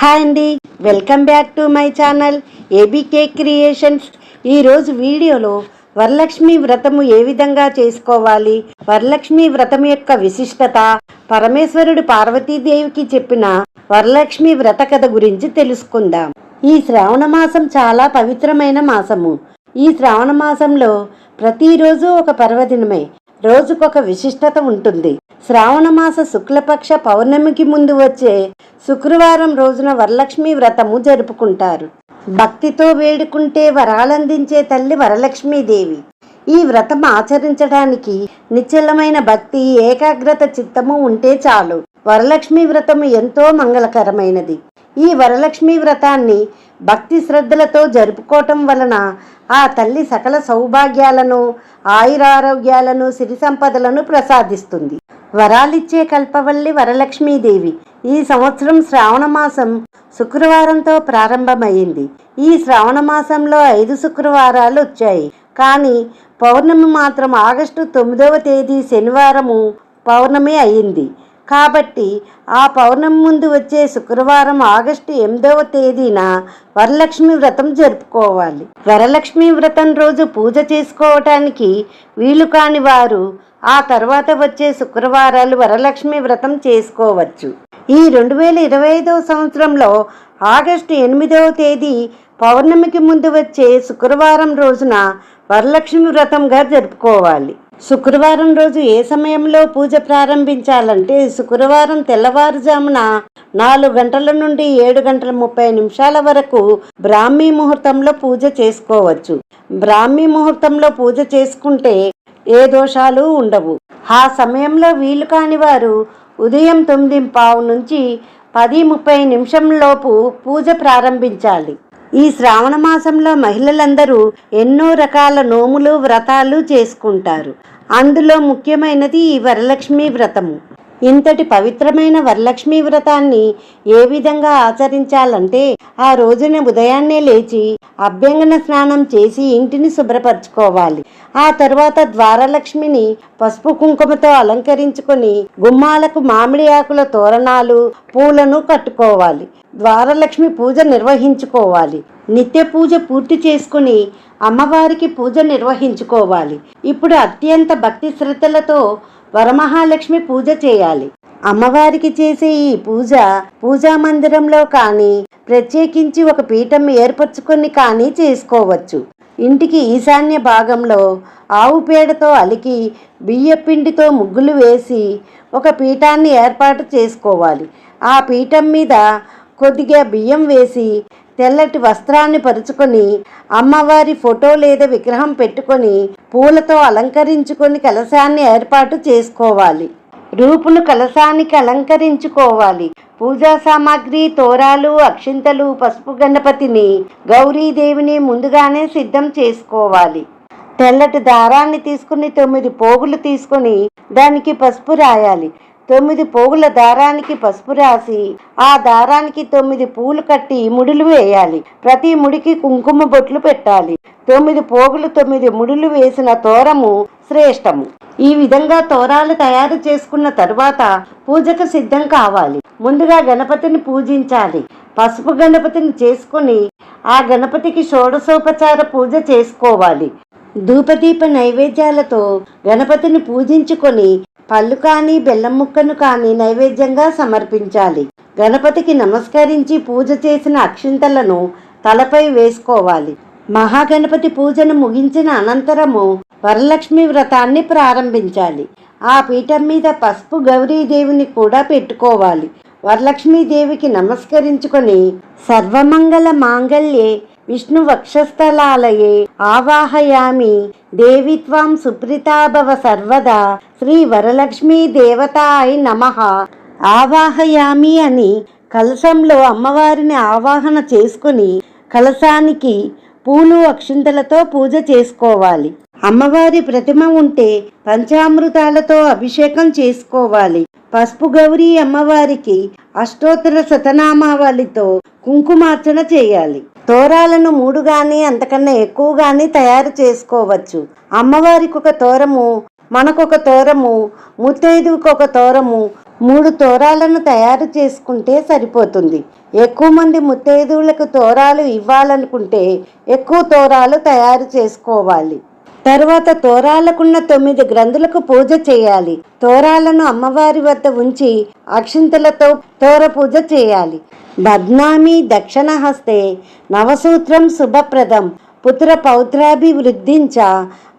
Hi అండి welcome back to my channel ABK creations. ఈరోజు వీడియోలో వరలక్ష్మి వ్రతము ఏ విధంగా చేసుకోవాలి? వరలక్ష్మి వ్రతం యొక్క విశిష్టత పరమేశ్వరుడు పార్వతీదేవికి చెప్పిన వరలక్ష్మి వ్రత కథ గురించి తెలుసుకుందాం. ఈ శ్రావణ మాసం చాలా పవిత్రమైన మాసము. ఈ శ్రావణ మాసంలో ప్రతిరోజు ఒక పర్వదినమే రోజుకొక విశిష్టత ఉంటుంది. శ్రావణమాస శుక్లపక్ష పౌర్ణమికి ముందు వచ్చే శుక్రవారం రోజున వరలక్ష్మి వ్రతము జరుపుకుంటారు. భక్తితో వేడుకుంటే వరాలందించే తల్లి వరలక్ష్మీదేవి. ఈ వ్రతం ఆచరించడానికి నిశ్చలమైన భక్తి ఏకాగ్రత చిత్తము ఉంటే చాలు. వరలక్ష్మి వ్రతము ఎంతో మంగళకరమైనది. ఈ వరలక్ష్మి వ్రతాన్ని భక్తి శ్రద్ధలతో జరుపుకోవటం వలన ఆ తల్లి సకల సౌభాగ్యాలను ఆయురారోగ్యాలను సిరి సంపదలను ప్రసాదిస్తుంది. వరాలిచ్చే కల్పవల్లి వరలక్ష్మీదేవి ఈ సంవత్సరం శ్రావణ మాసం శుక్రవారంతో ప్రారంభమైంది. ఈ శ్రావణ మాసంలో ఐదు శుక్రవారాలు వచ్చాయి. కానీ పౌర్ణమి మాత్రం ఆగస్టు తొమ్మిదవ తేదీ శనివారము పౌర్ణమి అయింది. కాబట్టి ఆ పౌర్ణమి ముందు వచ్చే శుక్రవారం ఆగస్టు ఎనిమిదవ తేదీన వరలక్ష్మి వ్రతం జరుపుకోవాలి. వరలక్ష్మి వ్రతం రోజు పూజ చేసుకోవటానికి వీలు కాని వారు ఆ తర్వాత వచ్చే శుక్రవారాలు వరలక్ష్మి వ్రతం చేసుకోవచ్చు. ఈ రెండు వేల ఇరవై ఐదవ సంవత్సరంలో ఆగస్టు ఎనిమిదవ తేదీ పౌర్ణమికి ముందు వచ్చే శుక్రవారం రోజున వరలక్ష్మి వ్రతంగా జరుపుకోవాలి. శుక్రవారం రోజు ఏ సమయంలో పూజ ప్రారంభించాలంటే శుక్రవారం తెల్లవారుజామున నాలుగు గంటల నుండి ఏడు గంటల ముప్పై నిమిషాల వరకు బ్రాహ్మీ ముహూర్తంలో పూజ చేసుకోవచ్చు. బ్రాహ్మీ ముహూర్తంలో పూజ చేసుకుంటే ఏ దోషాలు ఉండవు. ఆ సమయంలో వీలు కాని వారు ఉదయం తొమ్మిది పావు నుంచి పది ముప్పై నిమిషంలోపు పూజ ప్రారంభించాలి. ఈ శ్రావణ మాసంలో మహిళలందరూ ఎన్నో రకాల నోములు వ్రతాలు చేసుకుంటారు. అందులో ముఖ్యమైనది ఈ వరలక్ష్మి వ్రతము. ఇంతటి పవిత్రమైన వరలక్ష్మి వ్రతాన్ని ఏ విధంగా ఆచరించాలంటే ఆ రోజున ఉదయాన్నే లేచి అభ్యంగన స్నానం చేసి ఇంటిని శుభ్రపరచుకోవాలి. ఆ తర్వాత ద్వారలక్ష్మిని పసుపు కుంకుమతో అలంకరించుకొని గుమ్మాలకు మామిడి ఆకుల తోరణాలు పూలను కట్టుకోవాలి. ద్వారలక్ష్మి పూజ నిర్వహించుకోవాలి. నిత్య పూజ పూర్తి చేసుకుని అమ్మవారికి పూజ నిర్వహించుకోవాలి. ఇప్పుడు అత్యంత భక్తి శ్రద్ధలతో వరమహాలక్ష్మి పూజ చేయాలి. అమ్మవారికి చేసే ఈ పూజ పూజా మందిరంలో కానీ ప్రత్యేకించి ఒక పీఠం ఏర్పరచుకొని కానీ చేసుకోవచ్చు. ఇంటికి ఈశాన్య భాగంలో ఆవు పేడతో అలికి బియ్యపిండితో ముగ్గులు వేసి ఒక పీఠాన్ని ఏర్పాటు చేసుకోవాలి. ఆ పీఠం మీద కొద్దిగా బియ్యం వేసి తెల్లటి వస్త్రాన్ని పరుచుకొని అమ్మవారి ఫోటో లేదా విగ్రహం పెట్టుకొని పూలతో అలంకరించుకొని కలశాన్ని ఏర్పాటు చేసుకోవాలి. రూపును కలశానికి అలంకరించుకోవాలి. పూజా సామాగ్రి తోరాలు అక్షింతలు పసుపు గణపతిని గౌరీదేవిని ముందుగానే సిద్ధం చేసుకోవాలి. తెల్లటి దారాన్ని తీసుకుని తొమ్మిది పోగులు తీసుకొని దానికి పసుపు రాయాలి. తొమ్మిది పోగుల దారానికి పసుపు రాసి ఆ దారానికి తొమ్మిది పూలు కట్టి ముడులు వేయాలి. ప్రతి ముడికి కుంకుమ బొట్లు పెట్టాలి. తొమ్మిది పోగులు తొమ్మిది ముడులు వేసిన తోరము శ్రేష్టము. ఈ విధంగా తోరాలు తయారు చేసుకున్న తరువాత పూజకు సిద్ధం కావాలి. ముందుగా గణపతిని పూజించాలి. పసుపు గణపతిని చేసుకుని ఆ గణపతికి షోడశోపచార పూజ చేసుకోవాలి. ధూపదీప నైవేద్యాలతో గణపతిని పూజించుకొని పళ్ళు కానీ బెల్లం ముక్కను కానీ నైవేద్యంగా సమర్పించాలి. గణపతికి నమస్కరించి పూజ చేసిన అక్షింతలను తలపై వేసుకోవాలి. మహాగణపతి పూజను ముగించిన అనంతరము వరలక్ష్మి వ్రతాన్ని ప్రారంభించాలి. ఆ పీఠం మీద పసుపు గౌరీదేవిని కూడా పెట్టుకోవాలి. వరలక్ష్మీదేవికి నమస్కరించుకొని సర్వమంగళ మాంగళ్యే విష్ణు వక్షస్థలాలయే ఆవాహయామి. దేవి త్వాం సుప్రీతాభవ సర్వదా. శ్రీ వరలక్ష్మీ దేవతాయ నమ. ఆవాహయామి అని కలశంలో అమ్మవారిని ఆవాహన చేసుకుని కలశానికి పూలు అక్షింతలతో పూజ చేసుకోవాలి. అమ్మవారి ప్రతిమ ఉంటే పంచామృతాలతో అభిషేకం చేసుకోవాలి. పసుపు గౌరీ అమ్మవారికి అష్టోత్తర శతనామావళితో కుంకుమార్చన చేయాలి. తోరాలను మూడు గాని అంతకన్నా ఎక్కువ గాని తయారు చేసుకోవచ్చు. అమ్మవారికి ఒక తోరము మనకొక తోరము ముత్తైదువుకి ఒక తోరము మూడు తోరాలను తయారు చేసుకుంటే సరిపోతుంది. ఎక్కువ మంది ముత్తైదువులకు తోరాలు ఇవ్వాలనుకుంటే ఎక్కువ తోరాలు తయారు చేసుకోవాలి. తర్వాత తోరాలకున్న తొమ్మిది గ్రంథులకు పూజ చేయాలి. తోరాలను అమ్మవారి వద్ద ఉంచి అక్షింతలతో తోర పూజ చేయాలి. బద్నామి దక్షిణ హస్తే నవసూత్రం శుభప్రదం. పుత్ర పౌత్రాభివృద్ధించ.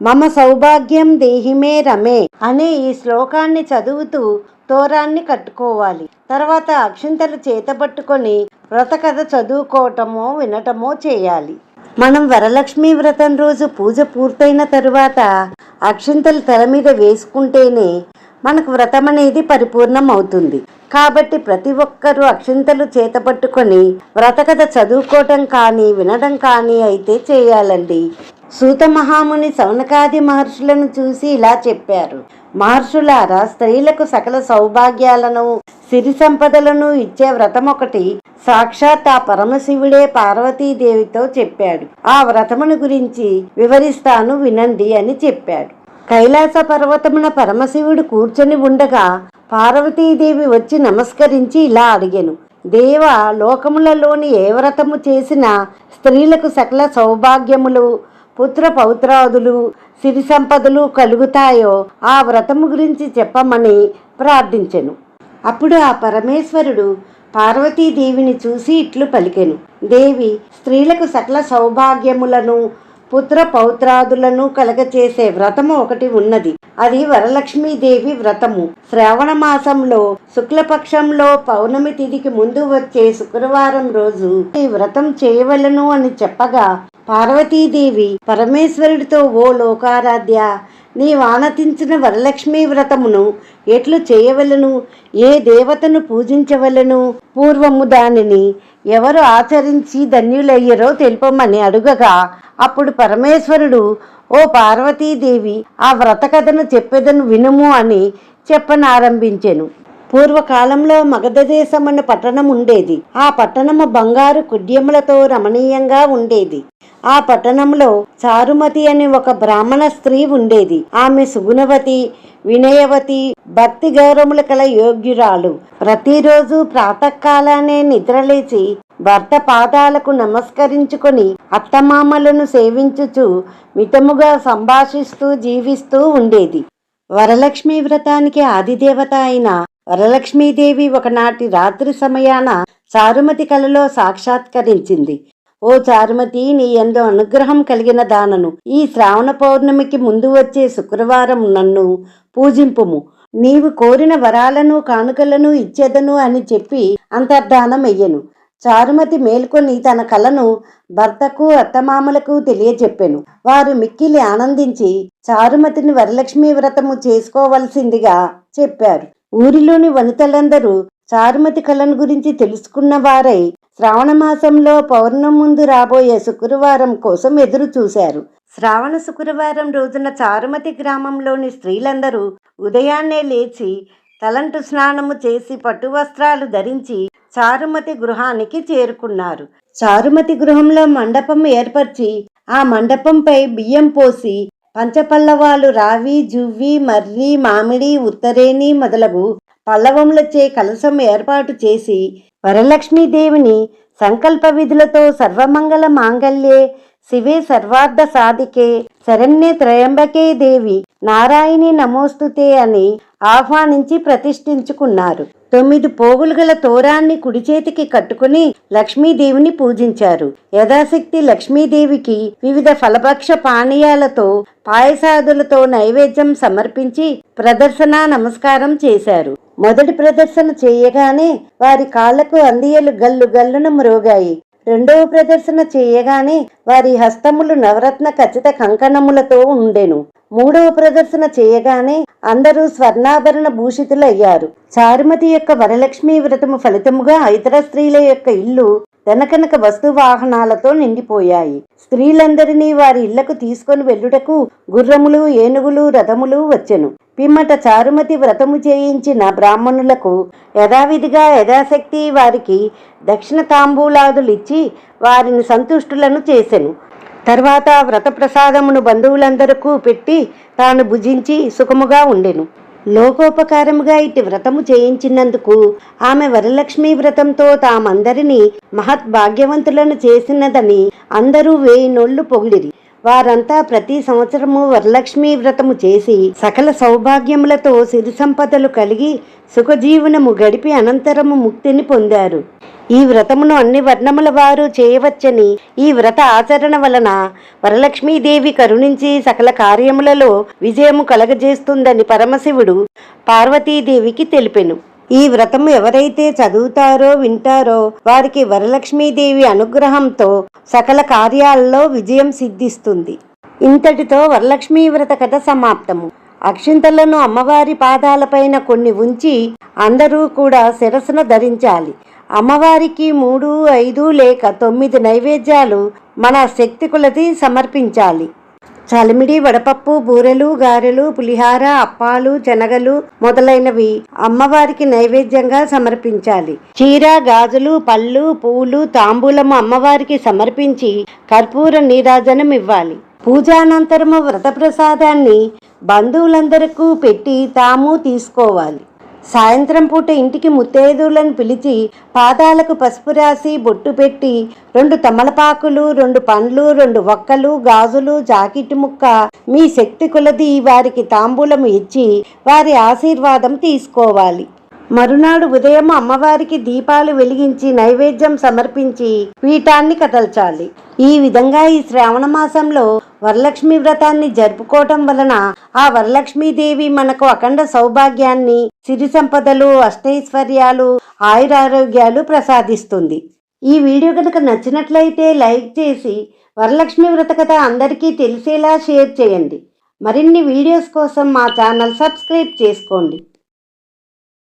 మమ సౌభాగ్యం దేహిమే రమే అనే ఈ శ్లోకాన్ని చదువుతూ తోరాన్ని కట్టుకోవాలి. తర్వాత అక్షింతలు చేతబట్టుకొని వ్రతకథ చదువుకోవటమో వినటమో చేయాలి. మనం వరలక్ష్మి వ్రతం రోజు పూజ పూర్తయిన తరువాత అక్షింతలు తల మీద వేసుకుంటేనే మనకు వ్రతం అనేది పరిపూర్ణం అవుతుంది కాబట్టి ప్రతి ఒక్కరూ అక్షింతలు చేతపట్టుకొని వ్రతకథ చదువుకోవటం కానీ వినడం కానీ అయితే చేయాలండి. సూత మహాముని సౌనకాది మహర్షులను చూసి ఇలా చెప్పారు. మహర్షులారా స్త్రీలకు సకల సౌభాగ్యాలను సిరి సంపదలను ఇచ్చే వ్రతం ఒకటి సాక్షాత్ ఆ పరమశివుడే పార్వతీదేవితో చెప్పాడు. ఆ వ్రతమును గురించి వివరిస్తాను వినండి అని చెప్పాడు. కైలాస పర్వతమున పరమశివుడు కూర్చొని ఉండగా పార్వతీదేవి వచ్చి నమస్కరించి ఇలా అడిగాను. దేవ లోకములలోని ఏ వ్రతము చేసినా స్త్రీలకు సకల సౌభాగ్యములు పుత్ర పౌత్రాదులు సిరి సంపదలు కలుగుతాయో ఆ వ్రతము గురించి చెప్పమని ప్రార్థించెను. అప్పుడు ఆ పరమేశ్వరుడు పార్వతీదేవిని చూసి ఇట్లు పలికెను. దేవి స్త్రీలకు సకల సౌభాగ్యములను పుత్ర పౌత్రాదులను కలగచేసే వ్రతము ఒకటి ఉన్నది. అది వరలక్ష్మీదేవి వ్రతము. శ్రావణ మాసంలో శుక్లపక్షంలో పౌర్ణమి తిథికి ముందు వచ్చే శుక్రవారం రోజు ఈ వ్రతం చేయవలను అని చెప్పగా పార్వతీదేవి పరమేశ్వరుడితో ఓ లోకారాధ్య నీ వానతించిన వరలక్ష్మీ వ్రతమును ఎట్లు చేయవలను? ఏ దేవతను పూజించవలను? పూర్వము దానిని ఎవరు ఆచరించి ధన్యులయ్యరో తెలుపమని అడుగగా అప్పుడు పరమేశ్వరుడు ఓ పార్వతీదేవి ఆ వ్రత కథను చెప్పేదను వినుము అని చెప్పనారంభించెను. పూర్వకాలంలో మగధ దేశం అనే పట్టణం ఉండేది. ఆ పట్టణము బంగారు కుడ్యములతో రమణీయంగా ఉండేది. ఆ పట్టణంలో చారుమతి అనే ఒక బ్రాహ్మణ స్త్రీ ఉండేది. ఆమె సుగుణవతి వినయవతి భక్తి గౌరవములు కల యోగ్యురాలు. ప్రతిరోజు ప్రాతకాలానే నిద్రలేచి భర్త పాదాలకు నమస్కరించుకొని అత్తమామలను సేవించుచు మితముగా సంభాషిస్తూ జీవిస్తూ ఉండేది. వరలక్ష్మి వ్రతానికి ఆదిదేవత అయిన వరలక్ష్మీదేవి ఒకనాటి రాత్రి సమయాన చారుమతి కలలో సాక్షాత్కరించింది. ఓ చారుమతి నీ ఎందు అనుగ్రహం కలిగిన దానను. ఈ శ్రావణ పౌర్ణమికి ముందు వచ్చే శుక్రవారం నన్ను పూజింపుము. నీవు కోరిన వరాలను కానుకలను ఇచ్చేదను అని చెప్పి అంతర్ధానమయ్యను. చారుమతి మేల్కొని తన కలను భర్తకు అత్తమామలకు తెలియచెప్పెను. వారు మిక్కిలి ఆనందించి చారుమతిని వరలక్ష్మి వ్రతము చేసుకోవలసిందిగా చెప్పారు. ఊరిలోని వనితలందరూ చారుమతి కళను గురించి తెలుసుకున్న వారై శ్రావణ మాసంలో పౌర్ణం ముందు రాబోయే శుక్రవారం కోసం ఎదురు చూశారు. శ్రావణ శుక్రవారం రోజున చారుమతి గ్రామంలోని స్త్రీలందరూ ఉదయాన్నే లేచి తలంటు స్నానము చేసి పట్టు వస్త్రాలు ధరించి చారుమతి గృహానికి చేరుకున్నారు. చారుమతి గృహంలో మండపం ఏర్పరిచి ఆ మండపంపై బియ్యం పోసి పంచపల్లవాలు రావి జువ్వి మర్రి మామిడి ఉత్తరేణి మొదలగు పల్లవములచే కలసం ఏర్పాటు చేసి వరలక్ష్మీదేవిని సంకల్ప విధులతో సర్వమంగళ మాంగళ్యే శివే సర్వార్థ సాధికే శరణ్యే త్రయంబకే దేవి నారాయణి నమోస్తుతే అని ఆహ్వానించి ప్రతిష్ఠించుకున్నారు. తొమ్మిది పోగులు గల తోరాన్ని కుడి చేతికి కట్టుకుని లక్ష్మీదేవిని పూజించారు. యథాశక్తి లక్ష్మీదేవికి వివిధ ఫలభక్ష పానీయాలతో పాయసాదులతో నైవేద్యం సమర్పించి ప్రదర్శన నమస్కారం చేశారు. మొదటి ప్రదర్శన చేయగానే వారి కాళ్ళకు అందియలు గల్లు గల్లున మ్రోగాయి. రెండవ ప్రదర్శన చేయగానే వారి హస్తములు నవరత్న ఖచ్చిత కంకణములతో ఉండెను. మూడవ ప్రదర్శన చేయగానే అందరూ స్వర్ణాభరణ భూషితులయ్యారు. చారుమతి యొక్క వరలక్ష్మి వ్రతము ఫలితముగా ఇతర స్త్రీల యొక్క ఇల్లు ధనకనక వస్తు వాహనాలతో నిండిపోయాయి. స్త్రీలందరినీ వారి ఇళ్ళకు తీసుకొని వెళ్ళుటకు గుర్రములు ఏనుగులు రథములు వచ్చెను. పిమ్మట చారుమతి వ్రతము చేయించిన బ్రాహ్మణులకు యథావిధిగా యథాశక్తి వారికి దక్షిణ తాంబూలాదులు ఇచ్చి వారిని సంతుష్టులను చేసెను. తర్వాత వ్రత ప్రసాదమును బంధువులందరకు పెట్టి తాను భుజించి సుఖముగా ఉండెను. లోకోపకారముగా ఇటు వ్రతము చేయించినందుకు ఆమె వరలక్ష్మి వ్రతంతో తామందరినీ మహత్ భాగ్యవంతులను చేసినదని అందరూ వేయి నోళ్ళు పొగిడిరి. వారంతా ప్రతి సంవత్సరము వరలక్ష్మీ వ్రతము చేసి సకల సౌభాగ్యములతో సిరి సంపదలు కలిగి సుఖజీవనము గడిపి అనంతరము ముక్తిని పొందారు. ఈ వ్రతమును అన్ని వర్ణముల వారు చేయవచ్చని ఈ వ్రత ఆచరణ వలన వరలక్ష్మీదేవి కరుణించి సకల కార్యములలో విజయము కలగజేస్తుందని పరమశివుడు పార్వతీదేవికి తెలిపెను. ఈ వ్రతం ఎవరైతే చదువుతారో వింటారో వారికి వరలక్ష్మీదేవి అనుగ్రహంతో సకల కార్యాలలో విజయం సిద్ధిస్తుంది. ఇంతటితో వరలక్ష్మీ వ్రత కథ సమాప్తము. అక్షింతలను అమ్మవారి పాదాలపైన కొన్ని ఉంచి అందరూ కూడా శిరసన ధరించాలి. అమ్మవారికి మూడు ఐదు లేక తొమ్మిది నైవేద్యాలు మన శక్తి కొలది సమర్పించాలి. చలిమిడి వడపప్పు బూరెలు గారెలు పులిహార అప్పాలు శనగలు మొదలైనవి అమ్మవారికి నైవేద్యంగా సమర్పించాలి. చీర గాజులు పళ్ళు పూలు తాంబూలము అమ్మవారికి సమర్పించి కర్పూర నీరాజనం ఇవ్వాలి. పూజానంతరము వ్రత ప్రసాదాన్ని బంధువులందరకు పెట్టి తాము తీసుకోవాలి. సాయంత్రం పూట ఇంటికి ముత్తైదువులను పిలిచి పాదాలకు పసుపు రాసి బొట్టు పెట్టి రెండు తమలపాకులు రెండు పండ్లు రెండు ఒక్కలు గాజులు జాకెట్ ముక్క మీ శక్తి కొలది వారికి తాంబూలము ఇచ్చి వారి ఆశీర్వాదం తీసుకోవాలి. మరునాడు ఉదయం అమ్మవారికి దీపాలు వెలిగించి నైవేద్యం సమర్పించి పీఠాన్ని కదల్చాలి. ఈ విధంగా ఈ శ్రావణ మాసంలో వరలక్ష్మి వ్రతాన్ని జరుపుకోవటం వలన ఆ వరలక్ష్మీదేవి మనకు అఖండ సౌభాగ్యాన్ని సిరి సంపదలు అష్టైశ్వర్యాలు ఆయురారోగ్యాలు ప్రసాదిస్తుంది. ఈ వీడియో కనుక నచ్చినట్లయితే లైక్ చేసి వరలక్ష్మి వ్రత కథ అందరికీ తెలిసేలా షేర్ చేయండి. మరిన్ని వీడియోస్ కోసం మా ఛానల్ సబ్స్క్రైబ్ చేసుకోండి.